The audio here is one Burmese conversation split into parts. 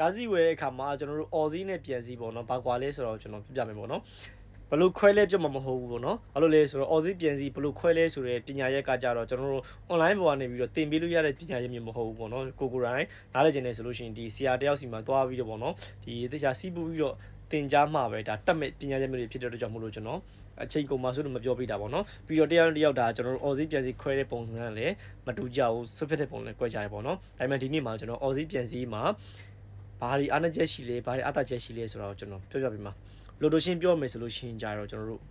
ကားစီဝယ်တဲ့အခါမှာကျွန်တော်တို့အော်စီနဲ့ပြန်စီပေါ့နော်ဘာကွာလဲဆိုတော့ကျွန်တော်ပြပြမယ်ပေါ့နော်ဘလို့ခွဲလဲပြတ်မှာမဟုတ်ဘူးပေါ့နော်ဘာလို့လဲဆိုတော့အော်စီပြန်စီဘလို့ခွဲလဲဆိုတဲ့ပညာရက်ကကြတော့ကျွန်တော်တို့ online ပေါ်ကနေပြီးတော့သင်ပေးလို့ရတဲ့ပညာရက်မျိုးမဟုတ်ဘူးပေါ့နော်ကိုကိုရိုင်းနားလည်ကျင်နေဆိုလို့ရှိရင်ဒီဆရာတယောက်စီမှာသွားပြီးတော့ပေါ့နော်ဒီတခြားစီးပူပြီးတော့သင်ကြားမှာပဲဒါတက်မဲ့ပညာရက်မျိုးတွေဖြစ်တဲ့အတွက်ကြောင့်မို့လို့ကျွန်တော်အချိန်ကုန်မှဆိုလို့မပြောပြတာပေါ့နော်ပြီးတော့တရားတစ်ယောက်ဒါကျွန်တော်တို့ Aussie ပြန်စီခွဲတဲ့ပုံစံကလည်းမတူကြဘူးဆွဖြစ်တဲ့ပုံလည်းကွဲကြရပေါ့နော်ဒါပေမဲ့ဒီနေ့မှာကျွန်တော် Aussie ပြန်စီမှာ ဘာတွေအားနည်းချက်ရှိလဲဘာတွေအတားချက်ရှိလဲဆိုတော့ကျွန်တော်ပြောပြပေးမှာလို့လို့ရှင်းပြောမယ်ဆိုလို့ရှိရင်ကြတော့ကျွန်တော်တို့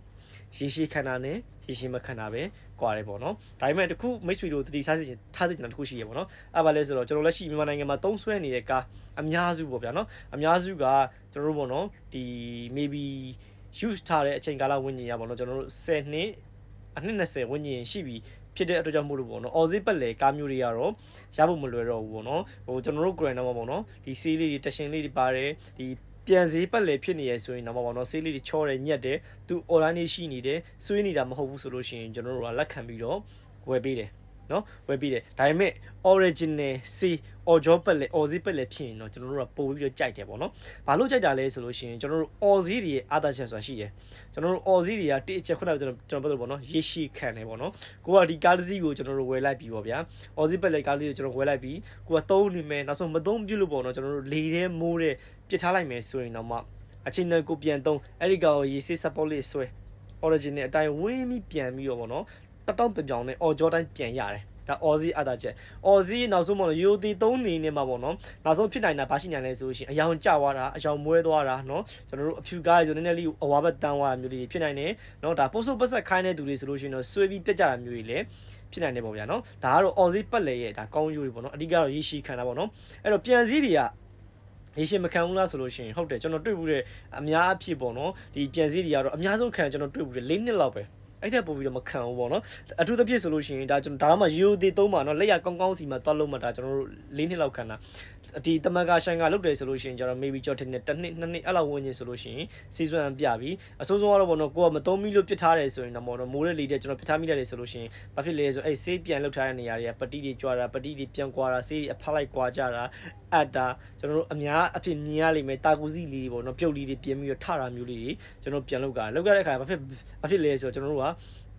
ရေရှည်ခန္ဓာနဲ့ရေရှည်မခန္ဓာပဲကွာတယ်ပေါ့နော်ဒါပေမဲ့တခုမိတ်ဆွေတို့တတိစားစီထားသိချင်တာတခုရှိရပေါ့နော်အဲ့ဘာလဲဆိုတော့ကျွန်တော်လက်ရှိမြန်မာနိုင်ငံမှာသုံးဆွဲနေတဲ့ကားအများစုပေါ့ဗျာနော်အများစုကကျွန်တော်တို့ပေါ့နော်ဒီ maybe use ထားတဲ့အချိန်ကာလဝန်းကျင်ရပေါ့နော်ကျွန်တော်တို့10နှစ် အနှစ်20ဝန်းကျင်ရှိပြီဖြစ်တဲ့အတွက်ကြောင့်မို့လို့ပေါ့နော်အော်စီပတ်လေကားမျိုးတွေကတော့ရဖို့မလွယ်တော့ဘူးပေါ့နော်ဟိုကျွန်တော်တို့ grand တော့ပေါ့နော်ဒီဆေးလေးတွေတရှင်လေးတွေပါတယ်ဒီပြန်စည်းပတ်လေဖြစ်နေရဆိုရင်တော့ပေါ့နော်ဆေးလေးတွေချောတယ်ညက်တယ်သူ online နေရှိနေတယ်ဆွေးနေတာမဟုတ်ဘူးဆိုလို့ရှိရင်ကျွန်တော်တို့ကလက်ခံပြီးတော့ဝယ်ပေးတယ် နော်ဝယ်ပြီးတယ်ဒါပေမဲ့ original C audio ပက်လေ Aussie ပက်လေဖြစ်ရင်တော့ကျွန်တော်တို့ကပို့ပြီးတော့ကြိုက်တယ်ပေါ့နော်ဘာလို့ကြိုက်တာလဲဆိုလို့ရှိရင်ကျွန်တော်တို့ Aussie တွေရဲ့အာသာချက်ဆိုတာရှိတယ်ကျွန်တော်တို့ Aussie တွေကတိအချက်ခုနကကျွန်တော်ကျွန်တော်ပြောလို့ပေါ့နော်ရေရှိခံတယ်ပေါ့နော်ကိုကဒီကားတစ်စီးကိုကျွန်တော်တို့ဝယ်လိုက်ပြီပေါ့ဗျာ Aussie ပက်လေကားလေးကိုကျွန်တော်ဝယ်လိုက်ပြီကိုကသုံးနေမယ်နောက်ဆုံးမသုံးပြလို့ပေါ့နော်ကျွန်တော်တို့လေထဲမိုးတဲ့ပြစ်ထားလိုက်မယ်ဆိုရင်တော့မှအချိန်နဲ့ကိုပြန်သုံးအဲ့ဒီကောင်ကိုရေစစ် support လေးဆွဲ original အတိုင်းဝင်းပြီးပြန်ပြီးတော့ပေါ့နော် တတောင်းတပြောင်နဲ့အော်ဂျော်တိုင်းပြန်ရတယ်ဒါ Aussie အတာချက် Aussie နောက်ဆုံးမလို့ UOD 3နေနေမှာပေါ့နော်နောက်ဆုံးဖြစ်နိုင်တာဘာရှိနိုင်လဲဆိုရှင်အယောင်ကျသွားတာအယောင်မွဲသွားတာနော်ကျွန်တော်တို့အဖြူကားဆိုနည်းနည်းလေးအဝါဘက်တန်းသွားတာမျိုးတွေဖြစ်နိုင်တယ်နော်ဒါပို့ဆုပ်ပတ်ဆက်ခိုင်းတဲ့သူတွေဆိုလို့ရှင်တော့ဆွေးပြီးပြက်ကြတာမျိုးတွေလည်းဖြစ်နိုင်တယ်ပေါ့ဗျာနော်ဒါကတော့ Aussie ပတ်လေရဲ့ဒါကောင်းကျိုးတွေပေါ့နော်အဓိကတော့ရရှိခံတာပေါ့နော်အဲ့တော့ပြန်စည်းတွေကရေရှင်မခံဘူးလားဆိုလို့ရှိရင်ဟုတ်တယ်ကျွန်တော်တွေ့ဘူးတဲ့အများအဖြစ်ပေါ့နော်ဒီပြန်စည်းတွေကတော့အများဆုံးခံကျွန်တော်တွေ့ဘူးတဲ့၄နှစ်လောက်ပဲ အဲ့ထက်ပိုပြီးတော့မခံဘူးပေါ့နော်အထူးသဖြင့်ဆိုလို့ရှိရင်ဒါကျွန်တော်ဒါမှရိုးသေးသုံးပါနော်လက်ရကောင်းကောင်းစီမှာတွားလို့မှဒါကျွန်တော်တို့၄နှစ်လောက်ခံတာဒီတမန်ကဆိုင်ကလုတ်တယ်ဆိုလို့ရှိရင်ကျွန်တော် maybe ကြော်တင်နဲ့တစ်နှစ်နှစ်နှစ်အဲ့လောက်ဝင်နေဆိုလို့ရှိရင်စီစွမ်းပြပြီးအစိုးဆုံးကတော့ပေါ့နော်ကိုကမသုံးမိလို့ပစ်ထားတယ်ဆိုရင်တော့ပေါ့နော်မိုးတဲ့လေတဲ့ကျွန်တော်ပစ်ထားမိတယ်ဆိုလို့ရှိရင်ဘာဖြစ်လဲဆိုအဲ့ဆေးပြန်လုတ်ထားတဲ့နေရာတွေကပတိတွေကြွားတာပတိတွေပြန်ကွာတာဆေးတွေအဖက်လိုက်ကွာကြတာအတ်တာကျွန်တော်တို့အများအဖြစ်မြင်ရလိမ့်မယ်တာကူစီလေးတွေပေါ့နော်ပြုတ်လေးတွေပြင်ပြီးတော့ထတာမျိုးလေးတွေကျွန်တော်ပြန်လုတ်ကြတာလုတ်ကြတဲ့အခါဘာဖြစ်ဘာဖြစ်လဲဆိုတော့ကျွန်တော်တို့က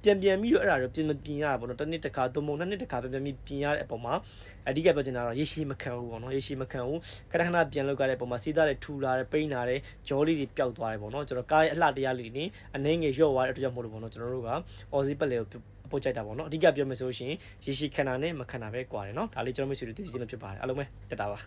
ပြန်ပြန်ပြီးတော့အဲ့ဒါတော့ပြင်မပြင်ရတာပေါ့နော်တစ်နှစ်တစ်ခါသုံးပုံနှစ်နှစ်တစ်ခါပြန်ပြန်ပြီးပြင်ရတဲ့အပေါ်မှာအဓိကပြောချင်တာတော့ရေရှည်မခံဘူးပေါ့နော်ရေရှည်မခံဘူးခဏခဏပြန်လောက်ကြတဲ့အပေါ်မှာစေးသားတွေထူလာတယ်ပိန်းလာတယ်ကြောလေးတွေပျောက်သွားတယ်ပေါ့နော်ကျွန်တော်ကားရဲ့အလှတရားလေးတွေနေအနှင်းငယ်ရော့သွားတဲ့အတွက်ကြောင့်မို့လို့ပေါ့နော်ကျွန်တော်တို့ကအော်စီပက်လေကိုပို့ကြိုက်တာပေါ့နော်အဓိကပြောမယ်ဆိုလို့ရှိရင်ရေရှည်ခန္ဓာနဲ့မခန္ဓာပဲကွာတယ်နော်ဒါလေးကျွန်တော်မိတ်ဆွေတို့သိစီခြင်းလို့ဖြစ်ပါတယ်အားလုံးပဲတက်တာပါ